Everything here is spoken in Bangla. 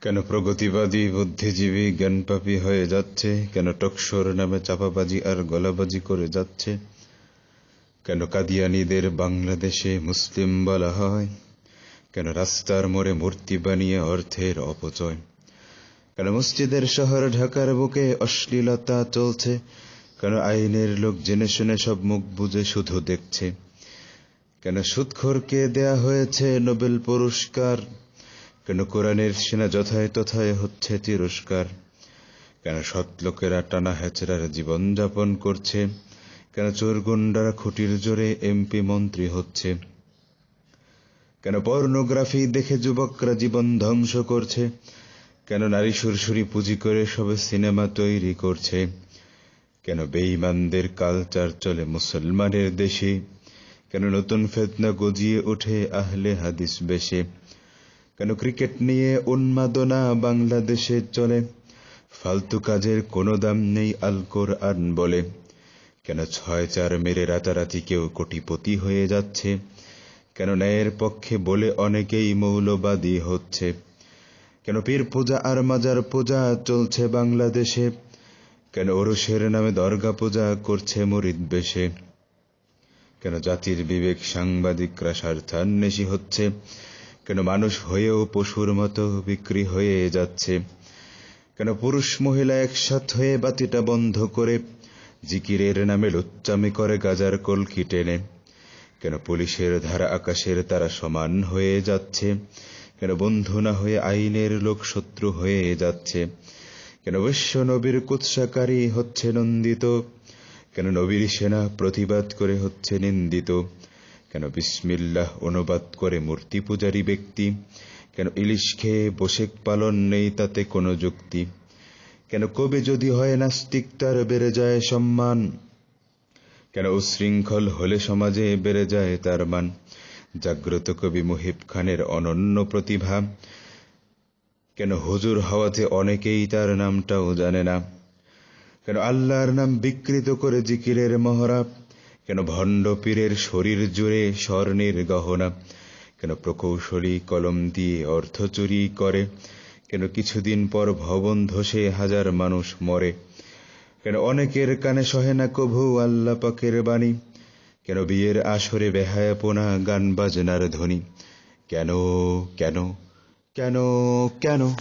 কেন প্রগতিবাদী বুদ্ধিজীবী জ্ঞানপাপী হয়ে যাচ্ছে? কেন টকশোর নামে চাপাবাজি আর গলাবাজি করে যাচ্ছে? কেন কাদিয়ানিদের বাংলাদেশে মুসলিম বলা হয়? কেন রাস্তার মোড়ে মূর্তি বানিয়ে অর্থের অপচয়? কেন মসজিদের শহর ঢাকার বুকে অশ্লীলতা চলছে? কেন আইনের লোক জেনে শুনে সব মুখ বুঝে শুধু দেখছে? কেন সুৎখরকে দেয়া হয়েছে নোবেল পুরস্কার? কেন কোরআনের সেনা যথায় হচ্ছে তিরস্কার? কেন সৎ লোকেরা টানা হ্যাচড়ার জীবন যাপন করছে? কেন চোর গুন্ডারা খুঁটির জোরে এমপি মন্ত্রী হচ্ছে? কেন পর্নোগ্রাফি দেখে যুবকরা জীবন ধ্বংস করছে? কেন নারী সুরসুরি পুঁজি করে সবে সিনেমা তৈরি করছে? কেন বেঈমানদের কালচার চলে মুসলমানের দেশে? কেন নতুন ফেতনা গজিয়ে ওঠে আহলে হাদিস বেশে? কেন ক্রিকেট নিয়ে উন্মাদনা বাংলাদেশে চলে? ফালতু কাজের কোনো দাম নেই আলকোর কোরআন বলে। কেন ছয় চার মেরে রাতারাতি কেউ কোটিপতি হয়ে যাচ্ছে? কেন ন্যায়ের পক্ষে বলে অনেকেই মৌলবাদী হচ্ছে? কেন পীর পূজা আর মাজার পূজা চলছে বাংলাদেশে? কেন ওরসের নামে দর্গা পূজা করছে মরিদ বেশে? কেন জাতির বিবেক সাংবাদিকরা স্বার্থান্বেষী হচ্ছে? কেন মানুষ হয়েও পশুর মতো বিক্রি হয়ে যাচ্ছে? কেন পুরুষ মহিলা একসাথ হয়ে বাতিটা বন্ধ করে জিকিরের নামে লুচ্চামি করে গাজার কলকি টেনে? কেন পুলিশের ধারা আকাশের তারা সমান হয়ে যাচ্ছে? কেন বন্ধু না হয়ে আইনের লোক শত্রু হয়ে যাচ্ছে? কেন বিশ্ব নবীর কুৎসাকারী হচ্ছে নন্দিত? কেন নবীর সেনা প্রতিবাদ করে হচ্ছে নিন্দিত? কেন বিসমিল্লাহ অনুবাদ করে মূর্তি পূজারী ব্যক্তি? কেন ইলিশ খেয়ে বসেক পালন নেই তাতে কোনো যুক্তি? কেন কবি যদি হয় নাস্তিক তার বেড়ে যায় সম্মান? কেন উশৃঙ্খল হলে সমাজে বেড়ে যায় তার মান? জাগ্রত কবি মুহিব খানের অনন্য প্রতিভা। কেন হুজুর হওয়াতে অনেকেই তার নামটাও জানে না? কেন আল্লাহর নাম বিকৃত করে জিকিরের মহরা কেন ভণ্ড পীরের শরীর জুড়ে স্বর্ণের গহনা? কেন প্রকৌশলী কলম দিয়ে অর্থ চুরি করে? কেন কিছুদিন পর ভবন ধসে হাজার মানুষ মরে? কেন অনেকের কানে সহে না কভু আল্লাহ পাকের বাণী? কেন বিয়ের আসরে বেহায়াপোনা গান বাজনার ধ্বনি? কেন কেন কেন কেন?